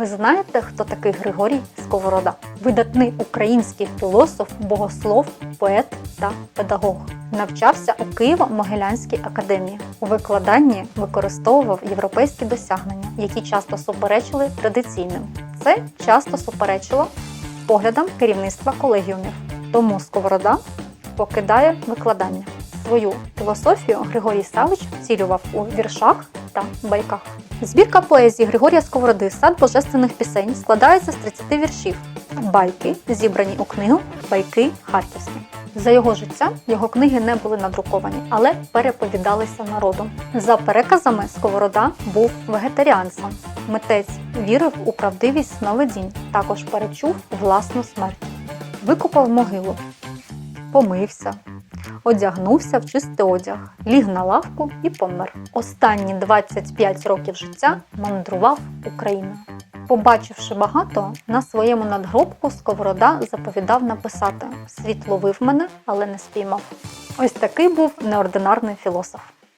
ви знаєте, хто такий Григорій Сковорода? Видатний український філософ, богослов, поет та педагог. Навчався у Києво-Могилянській академії. У викладанні використовував європейські досягнення, які часто суперечили традиційним. Це часто суперечило поглядам керівництва колегіумів. Тому Сковорода покидає викладання. Свою філософію Григорій Савич втілював у віршах та байках. Збірка поезії Григорія Сковороди Сад божественних пісень складається з 30 віршів. Байки зібрані у книгу Байки Харківські. За його життя його книги не були надруковані, але переповідалися народу. За переказами Сковорода був вегетаріанцем. Митець вірив у правдивість сновидінь, також перечув власну смерть. Викопав могилу, помився, одягнувся в чистий одяг, ліг на лавку і помер. Останні 25 років життя мандрував Україною. Побачивши багато, на своєму надгробку Сковорода заповідав написати: Світ ловив мене, але не спіймав. Ось такий був неординарний філософ.